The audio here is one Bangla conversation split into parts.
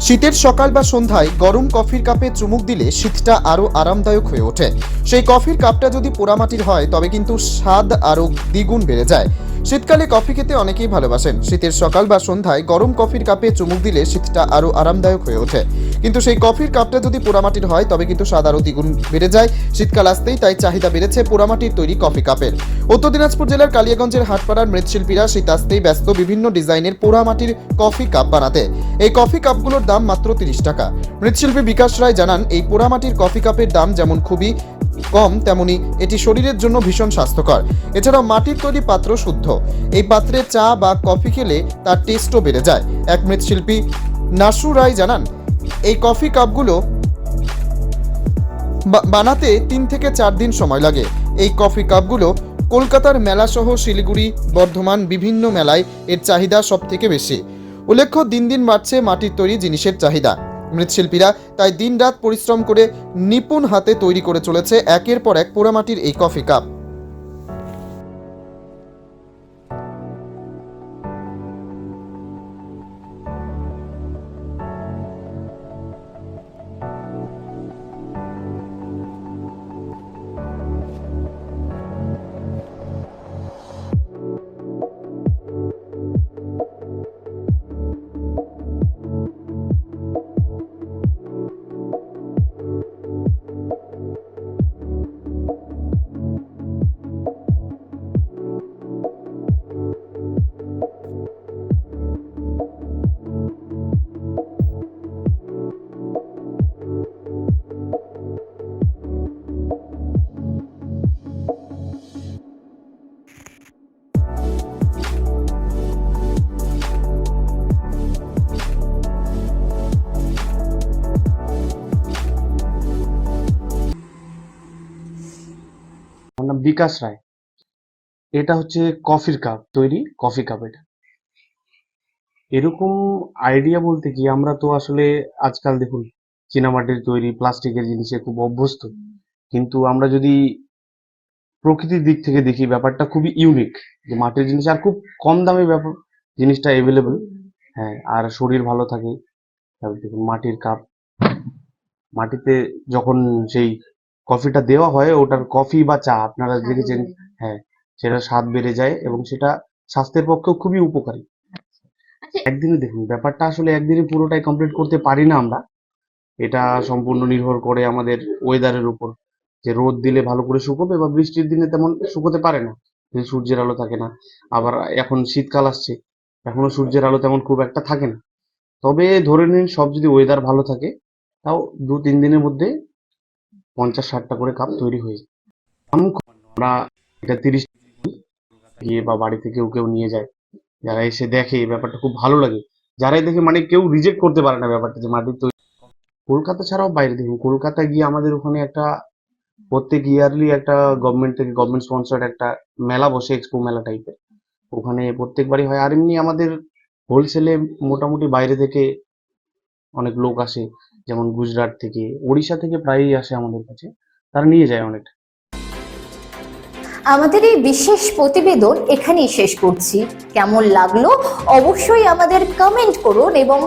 শীতের সকাল বা সন্ধ্যায় গরম কফির কাপে চুমুক দিলে শীতটা আরও আরামদায়ক হয়ে ওঠে। সেই কফির কাপটা যদি পোড়ামাটির হয়, তবে কিন্তু স্বাদ আরও দ্বিগুণ বেড়ে যায়। শীতকালে কফি খেতে অনেকেই ভালোবাসেন। শীতের সকাল বা সন্ধ্যায় গরম কফির কাপে চুমুক দিলে শীতটা আরও আরামদায়ক হয়ে ওঠে। কিন্তু সেই কফির কাপটা যদি পোড়ামাটির হয়, তবে কিন্তু স্বাদ আরও দ্বিগুণ বেড়ে যায়। শীতকাল আসতেই তাই চাহিদা বেড়েছে পোড়ামাটির তৈরি কফি কাপের। উত্তর দিনাজপুর জেলার কালিয়াগঞ্জের হাটপাড়ার মৃৎশিল্পীরা শীত আসতেই ব্যস্ত বিভিন্ন ডিজাইনের পোড়ামাটির কফি কাপ বানাতে। এই কফি কাপগুলোর দাম মাত্র তিরিশ টাকা। মৃৎশিল্পী বিকাশ রায় জানান, এই পোড়ামাটির কফি কাপের দাম যেমন খুবই কম, তেমনি এটি শরীরের জন্য ভীষণ স্বাস্থ্যকর। এছাড়াও মাটির তৈরি পাত্র শুদ্ধ। এই পাত্রে চা বা কফি খেলে তার টেস্টও বেড়ে যায়। এক মৃৎশিল্পী নাসু রায় জানান, এই কফি কাপগুলো বানাতে তিন থেকে চার দিন সময় লাগে। এই কফি কাপগুলো কলকাতার মেলাসহ শিলিগুড়ি, বর্ধমান, বিভিন্ন মেলায় এর চাহিদা সব থেকে বেশি। উল্লেখ্য, দিন দিন বাড়ছে মাটির তৈরি জিনিসের চাহিদা। মৃৎশিল্পীরা। তাই দিনরাত পরিশ্রম করে নিপুণ হাতে তৈরি করে চলেছে একের পর এক পোড়ামাটির এই কফি কাপ। নাম বিকাশ রায়। এটা হচ্ছে কফির কাপ তৈরি, কফি কাপ এটা। এরকম আইডিয়া বলতে কি, আমরা তো আসলে আজকাল দেখুন চীনামাটির তৈরি প্লাস্টিকের জিনিসে খুব অভ্যস্ত। কিন্তু আমরা যদি প্রকৃতির দিক থেকে দেখি, ব্যাপারটা খুবই ইউনিক যে মাটির জিনিস আর খুব কম দামে ব্যাপার জিনিসটা অ্যাভেলেবল হ্যাঁ আর শরীর ভালো থাকে। দেখুন মাটির কাপ। মাটিতে যখন সেই কফিটা দেওয়া হয় ওটার কফি বা চা আপনারা দেখেছেন হ্যাঁ সেটা স্বাদ বেড়ে যায় এবং সেটা স্বাস্থ্যের পক্ষেও খুবই উপকারী। একদিনে দেখুন ব্যাপারটা আসলে একদিনে পুরোটাই কমপ্লিট করতে পারি না আমরা। এটা সম্পূর্ণ নির্ভর করে আমাদের ওয়েদারের উপর। যে রোদ দিলে ভালো করে শুকোবে বা বৃষ্টির দিনে তেমন শুকোতে পারে না সূর্যের আলো থাকে না। আবার এখন শীতকাল আসছে এখনও সূর্যের আলো তেমন খুব একটা থাকে না। তবে ধরে নিন সব যদি ওয়েদার ভালো থাকে তাও দু তিন দিনের মধ্যে পঞ্চাশ ষাটটা করে কাপ তৈরি হয়ে যায়। আমরা এটা তিরিশ গিয়ে বা বাড়িতে কেউ কেউ নিয়ে যায়। যারা এসে দেখে এই ব্যাপারটা খুব ভালো লাগে। যারাই দেখে মানে কেউ রিজেক্ট করতে পারে না ব্যাপারটা যে মাটির তৈরি কলকাতা ছাড়াও বাইরে দেখুন কলকাতায় গিয়ে আমাদের ওখানে একটা প্রত্যেক ইয়ারলি একটা গভর্নমেন্ট থেকে গভর্নমেন্ট স্পন্সার্ড একটা মেলা বসে এক্সপো মেলা টাইপের ওখানে প্রত্যেকবারই হয়। আর এমনি আমাদের হোলসেলে মোটামুটি বাইরে থেকে অনেক লোক আসে। যেমন গুজরাট থেকে, ওড়িশা থেকে প্রায়ই আসে আমাদের কাছে। তারা নিয়ে যায় অনেক আমাদের এই বিশেষ প্রতিবেদন এখানেই শেষ করছি। কেমন লাগল অবশ্যই আমাদের কমেন্ট করুন এবং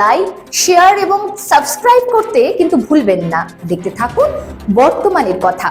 লাইক শেয়ার এবং সাবস্ক্রাইব করতে কিন্তু ভুলবেন না। দেখতে থাকুন বর্তমানের কথা।